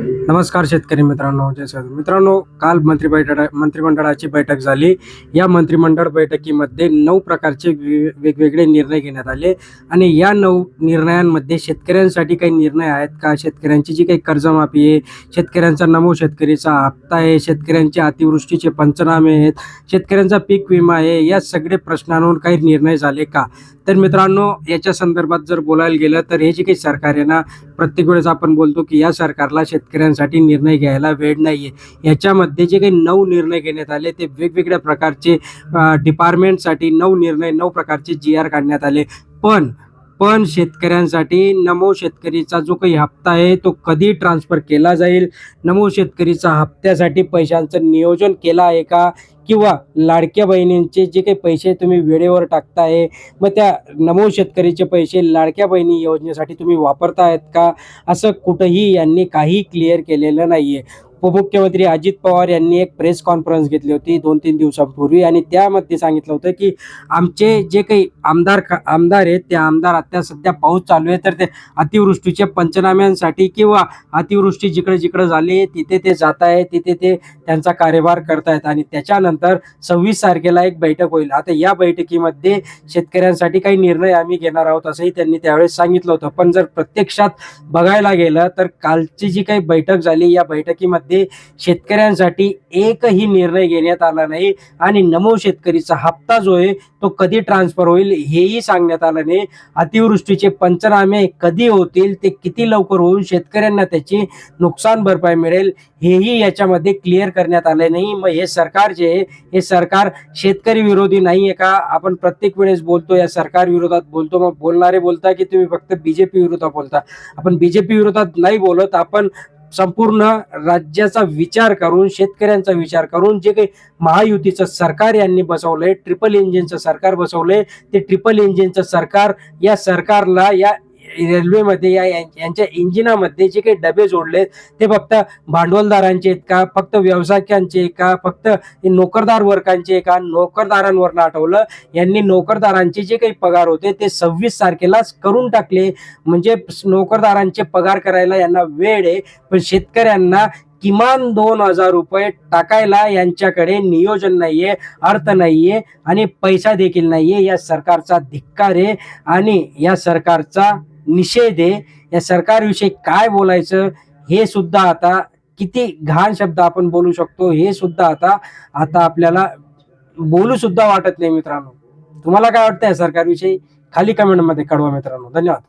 नमस्कार शेतकरी मित्रांनो जय सर मित्रांनो काल मंत्री बैठक मंत्रिमंडळाची बैठक झाली. या मंत्रिमंडळ बैठकीमध्ये नऊ प्रकारचे वेगवेगळे निर्णय घेण्यात आले आणि या नऊ निर्णयांमध्ये शेतकऱ्यांसाठी काही निर्णय आहेत का? शेतकऱ्यांची जी काही कर्जमाफी आहे शेतकऱ्यांचा नमो शेतकरीचा हप्ता आहे शेतकऱ्यांचे अतिवृष्टीचे पंचनामे आहेत शेतकऱ्यांचा पीक विमा आहे या सगळे प्रश्नांवर काही निर्णय झाले का? तर मित्रांनो याच्या संदर्भात जर बोलायला गेलं तर हे जे काही सरकार आहे ना प्रत्येक वेळेस आपण बोलतो की या सरकारला शेतकऱ्यांसाठी निर्णय घ्यायला वेळ नाही आहे याच्यामध्ये जे काही नऊ निर्णय घेण्यात आले ते वेगवेगळ्या प्रकारचे डिपार्टमेंटसाठी नऊ निर्णय नऊ प्रकारचे जी आर काढण्यात आले. पण पण शेतकऱ्यांसाठी नमो शेतकरीचा जो काही हप्ता आहे तो कधी ट्रान्सफर केला जाईल? नमो शेतकरीचा हप्त्यासाठी पैशांचं नियोजन केलं आहे का? किंवा लाडक्या बहिणींचे जे काही पैसे तुम्ही वेळेवर टाकताय मग त्या नमो शेतकरीचे पैसे लाडक्या बहिणी योजनेसाठी तुम्ही वापरतायत का? असं कुठंही यांनी काही क्लिअर केलेलं नाही आहे उपमुख्यमंत्री अजित पवार यांनी एक प्रेस कॉन्फरन्स घेतली होती दोन तीन दिवसांपूर्वी आणि त्यामध्ये सांगितलं होतं की आमचे जे काही आमदार आमदार आहेत त्या आमदार आता सध्या पाऊस चालू आहे तर ते अतिवृष्टीच्या पंचनाम्यांसाठी किंवा अतिवृष्टी जिकडे जिकडे झाली तिथे ते जात आहे तिथे ते त्यांचा कार्यभार करतायत आणि त्याच्यानंतर सव्वीस तारखेला एक बैठक होईल. आता या बैठकीमध्ये शेतकऱ्यांसाठी काही निर्णय आम्ही घेणार आहोत असंही त्यांनी त्यावेळेस सांगितलं होतं. पण जर प्रत्यक्षात बघायला गेलं तर कालची जी काही बैठक झाली या बैठकीमध्ये शेतकऱ्यांसाठी एकही निर्णय घेण्यात आला नाही. आणि नमो शेतकरीचा हप्ता जो आहे तो कधी ट्रान्सफर होईल हेही सांगण्यात आलं नाही. अतिवृष्टीचे पंचनामे कधी होतील ते किती लवकर होऊन शेतकऱ्यांना त्याची नुकसान भरपाई मिळेल हेही याच्यामध्ये क्लिअर करण्यात आले नाही. मग हे सरकार जे आहे हे सरकार शेतकरी विरोधी नाही आहे का? आपण प्रत्येक वेळेस बोलतो या सरकार विरोधात बोलतो. मग बोलणारे बोलता की तुम्ही फक्त बीजेपी विरोधात बोलता? आपण बीजेपी विरोधात नाही बोलत आपण संपूर्ण राज्याचा विचार करून शेतकऱ्यांचा विचार करून जे काही महायुतीचं सरकार यांनी बसवलंय ट्रिपल इंजिनचं सरकार बसवलंय ते ट्रिपल इंजिनचं सरकार या सरकारला या रेल्वेमध्ये या यांच्या इंजिनामध्ये जे काही डबे जोडले ते फक्त भांडवलदारांचे आहेत का? फक्त व्यावसायिकांचे का? फक्त नोकरदार वर्गांचे का? नोकरदारांवर आठवलं. यांनी नोकरदारांचे जे काही पगार होते ते सव्वीस तारखेलाच करून टाकले. म्हणजे नोकरदारांचे पगार करायला यांना वेळ आहे. पण शेतकऱ्यांना किमान दोन हजार रुपये टाकायला यांच्याकडे नियोजन नाहीये अर्थ नाहीये आणि पैसा देखील नाहीये. या सरकारचा धिक्कार आहे आणि या सरकारचा निषेध आहे. या सरकारविषयी काय बोलायचं हे सुद्धा आता किती घाण शब्द आपण बोलू शकतो. हे सुद्धा आता आता आपल्याला बोलू सुद्धा वाटत नाही मित्रांनो. तुम्हाला काय वाटतं या सरकारविषयी? खाली कमेंटमध्ये कळवा मित्रांनो. धन्यवाद.